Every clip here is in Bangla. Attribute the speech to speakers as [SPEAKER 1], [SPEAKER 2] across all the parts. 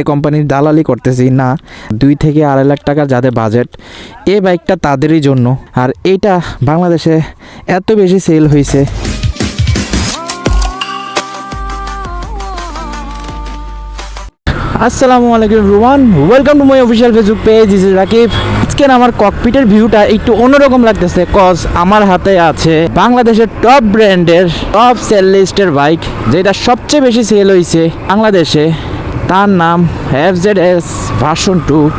[SPEAKER 1] এ কোম্পানির দালালি করতেছি, না, দুই থেকে আড়াই লাখ টাকা যাদের বাজেট এই বাইকটা তাদেরই জন্য। আর এইটা বাংলাদেশে এত বেশি সেল হয়েছে আসসালামু আলাইকুম Ruman welcome to my official Facebook page is Rakib আজকের আমার ককপিটের ভিউটা একটু অন্যরকম লাগতেছে কজ আমার হাতে আছে বাংলাদেশের টপ ব্র্যান্ডের টপ সেল লিস্টের বাইক যেটা সবচেয়ে বেশি সেল হয়েছে বাংলাদেশে। তার নাম F Z S version two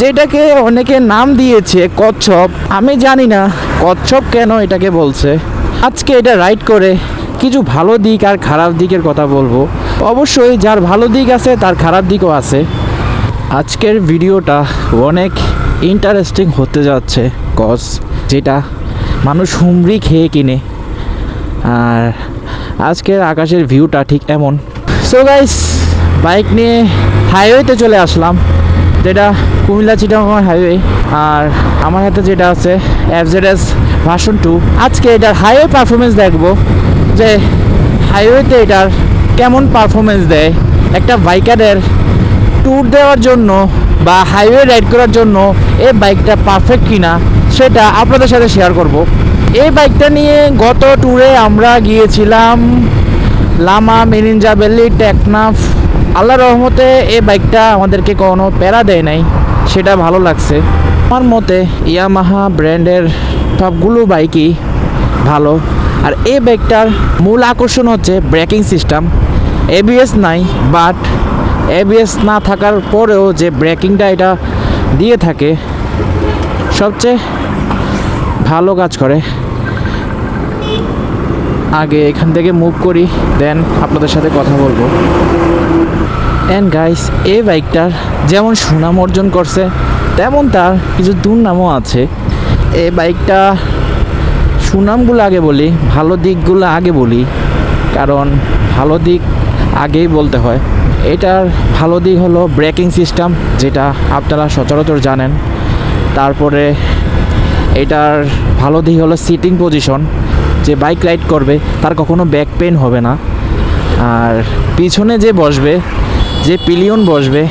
[SPEAKER 1] যেটাকে অনেকে নাম দিয়েছে কচ্ছপ। আমি জানি না কচ্ছপ কেন এটাকে বলছে। আজকে এটা রাইড করে কিছু ভালো দিক আর খারাপ দিকের কথা বলব। অবশ্যই যার ভালো দিক আছে, তার খারাপ দিকও আছে। আজকের ভিডিওটা অনেক ইন্টারেস্টিং হতে যাচ্ছে কজ যেটা মানুষ হুমড়ি খেয়ে কিনে। আর আজকের আকাশের ভিউটা ঠিক এমন। সো গাইস বাইক নিয়ে হাইওয়েতে চলে আসলাম, যেটা কুমিল্লা চিটাগং হাইওয়ে। আর আমার হাতে যেটা আছে F Z S version two আজকে এটার হাইওয়ে পারফরমেন্স দেখব, যে হাইওয়েতে এটার কেমন পারফরমেন্স দেয়। একটা বাইকারের ট্যুর দেওয়ার জন্য বা হাইওয়ে রাইড করার জন্য এই বাইকটা পারফেক্ট কিনা, সেটা আপনাদের সাথে শেয়ার করব। এই বাইকটা নিয়ে গত ট্যুরে আমরা গিয়েছিলাম, লামা মেরিনজা বেল্লি টেকনাফ আল্লাহ রহমতে এই বাইকটা আমাদেরকে কোনো প্যারা দেয় নাই, সেটা ভালো লাগছে। আমার মতে ইয়ামাহা ব্র্যান্ডের সবগুলো বাইকই ভালো। আর এই বাইকটার মূল আকর্ষণ হচ্ছে ব্রেকিং সিস্টেম। এবিএস নাই বাট এবিএস না থাকার পরেও যে ব্রেকিংটা এটা দিয়ে থাকে, সবচেয়ে ভালো কাজ করে। আগে এখান থেকে মুভ করি দেন আপনাদের সাথে কথা বলব। অ্যান্ড গাইস এই বাইকটার যেমন সুনাম অর্জন করছে, তেমন তার কিছু দুর্নামও আছে। এই বাইকটা সুনামগুলো আগে বলি, ভালো দিকগুলো আগে বলি, কারণ ভালো দিক আগেই বলতে হয়। এটার ভালো দিক হলো ব্রেকিং সিস্টেম যেটা আপনারা সচরাচর জানেন। তারপরে এটার ভালো দিক হলো সিটিং পজিশন যে বাইক রাইড করবে, তার কখনো ব্যাক পেন হবে না। আর পিছনে যে বসবে যে পিলিয়ন বসবে,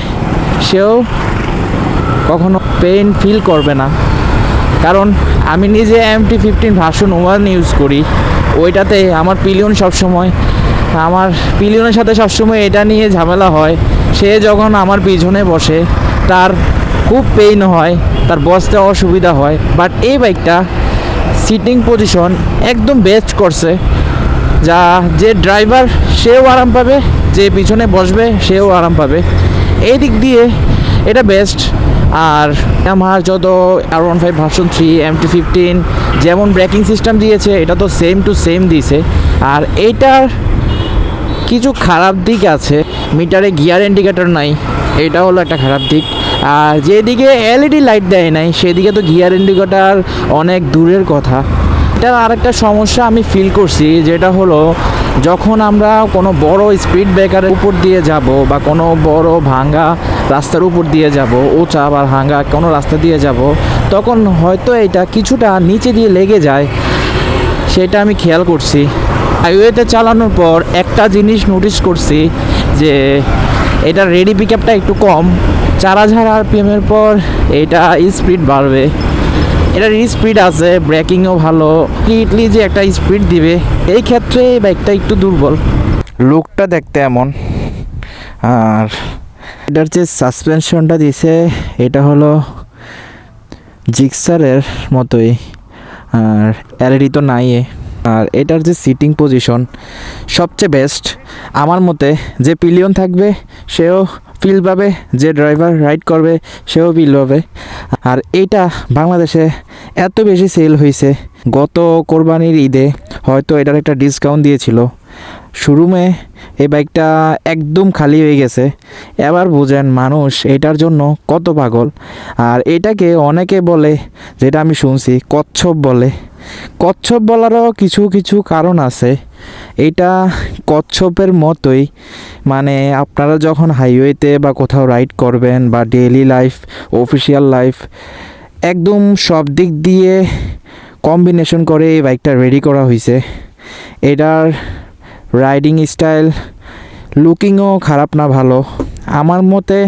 [SPEAKER 1] সেও কখনো পেইন ফিল করবে না। কারণ আমি নিজে M T fifteen version one use করি। ওইটাতে আমার পিলিয়ন সবসময়, আমার পিলিয়নের সাথে সবসময় এটা নিয়ে ঝামেলা হয়। সে যখন আমার পিছনে বসে, তার খুব পেইন হয়, তার বসতে অসুবিধা হয়। বাট এই বাইকটা সিটিং পজিশন একদম বেস্ট করছে, যা যে ড্রাইভার সেও আরাম পাবে যে পিছনে বসবে, সেও আরাম পাবে। এই দিক দিয়ে এটা বেস্ট আর আমার যত R one five version three M T fifteen যেমন ব্রেকিং সিস্টেম দিয়েছে, এটা তো সেম টু সেম দিয়েছে। আর এইটার কিছু খারাপ দিক আছে। মিটারে গিয়ার ইন্ডিকেটর নাই এটা হলো একটা খারাপ দিক। আর যেদিকে এলইডি লাইট দেয় নাই, সেদিকে তো গিয়ার ইন্ডিকেটার অনেক দূরের কথা। এটার আরেকটা সমস্যা আমি ফিল করছি, যেটা হলো যখন আমরা কোনো বড় স্পিড ব্রেকারের উপর দিয়ে যাব বা কোনো বড় ভাঙ্গা রাস্তার উপর দিয়ে যাব, উঁচা বা ভাঙ্গা কোনো রাস্তা দিয়ে যাব, তখন হয়তো এটা কিছুটা নিচে দিয়ে লেগে যায়, সেটা আমি খেয়াল করছি। হাইওয়েতে চালানোর পর একটা জিনিস নোটিস করছি যে এটা রেডি পিক একটু কম, চার হাজার আরপিএমের পর এটা স্পিড বাড়বে। এটার স্পিড আছে ব্রেকিংও ভালো। ইটলি যে একটা স্পিড দিবে, এই ক্ষেত্রে বাইকটা একটু দুর্বল। লুকটা দেখতে এমন। আর এটার যে সাসপেনশনটা দিছে, এটা হলো জিক্সারের মতোই। আর এলইডি তো নাই আর এটার যে সিটিং পজিশন সবচেয়ে বেস্ট আমার মতে যে পিলিয়ন থাকবে, সেও ফিল পাবে, যে ড্রাইভার রাইড করবে, সেও ফিল পাবে। আর এইটা বাংলাদেশে এত বেশি সেল হয়েছে গত কোরবানির ঈদে হয়তো এটার একটা ডিসকাউন্ট দিয়েছিল। শোরুমে এই বাইকটা একদম খালি হয়ে গেছে। এবার বুঝেন মানুষ এটার জন্য কত পাগল। আর এটাকে অনেকে বলে, যেটা আমি শুনছি, কচ্ছপ বলে। কচ্ছপ বলারও কিছু কিছু কারণ আছে। এটা কচ্ছপের মতোই মানে আপনারা যখন হাইওয়েতে বা কোথাও রাইড করবেন বা ডেইলি লাইফ অফিসিয়াল লাইফ একদম সব দিক দিয়ে কম্বিনেশন করে এই বাইকটা রেডি করা হয়েছে এটার রাইডিং স্টাইল লুকিংও খারাপ না, ভালো। আমার মতে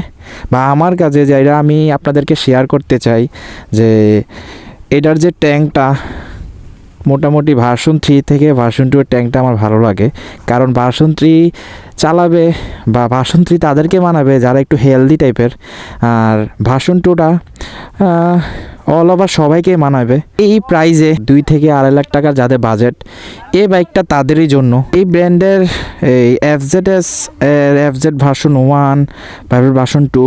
[SPEAKER 1] বা আমার কাছে যেটা আমি আপনাদেরকে শেয়ার করতে চাই যে এটার যে ট্যাঙ্কটা মোটামুটি ভার্সন থ্রি থেকে ভার্সন টু এর ট্যাঙ্কটা আমার ভালো লাগে। কারণ ভার্সন থ্রি চালাবে বা ভার্সন থ্রি তাদেরকে মানাবে যারা একটু হেলদি টাইপের। আর ভার্সন টুটা অল ওভার সবাইকে মানাবে। এই প্রাইজে দুই থেকে আড়াই লাখ টাকার যাদের বাজেট এই বাইকটা তাদেরই জন্য। এই ব্র্যান্ডের এই F Z S F Z version one version two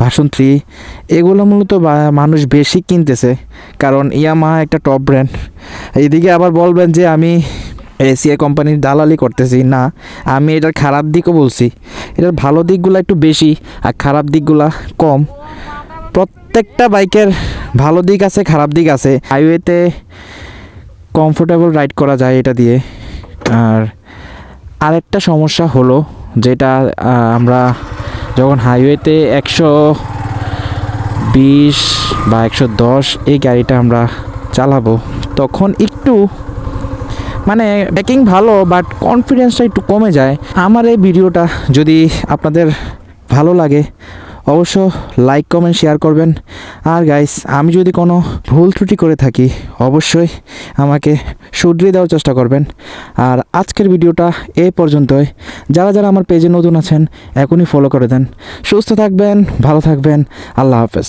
[SPEAKER 1] version three এগুলো মূলত মানুষ বেশি কিনতেছে। কারণ ইয়ামা একটা টপ ব্র্যান্ড এদিকে আবার বলবেন যে আমি এসিআই কোম্পানির দালালি করতেছি। না, আমি এটার খারাপ দিকও বলছি। এটার ভালো দিকগুলো একটু বেশি, আর খারাপ দিকগুলা কম। প্রত্যেকটা বাইকের ভালো দিক আছে, খারাপ দিক আছে। হাইওয়েতে কমফোর্টেবল রাইড করা যায় এটা দিয়ে। আর আরেকটা সমস্যা হলো যেটা আমরা যখন হাইওয়েতে একশো বিশ বা একশো দশ এই গাড়িটা আমরা চালাবো, তখন একটু মানে ব্যাকিং ভালো বাট কনফিডেন্সটা একটু কমে যায়। আমার এই ভিডিওটা যদি আপনাদের ভালো লাগে অবশ্য লাইক কমেন্ট শেয়ার করবেন। আর গাইস আমি যদি কোনো ভুল ত্রুটি করে থাকি, অবশ্যই আমাকে শুধরিয়ে দেওয়ার চেষ্টা করবেন। আর আজকের ভিডিওটা এ পর্যন্তই। যারা যারা আমার পেজে নতুন আছেন, এখনই ফলো করে দেন। সুস্থ থাকবেন, ভালো থাকবেন। আল্লাহ হাফেজ।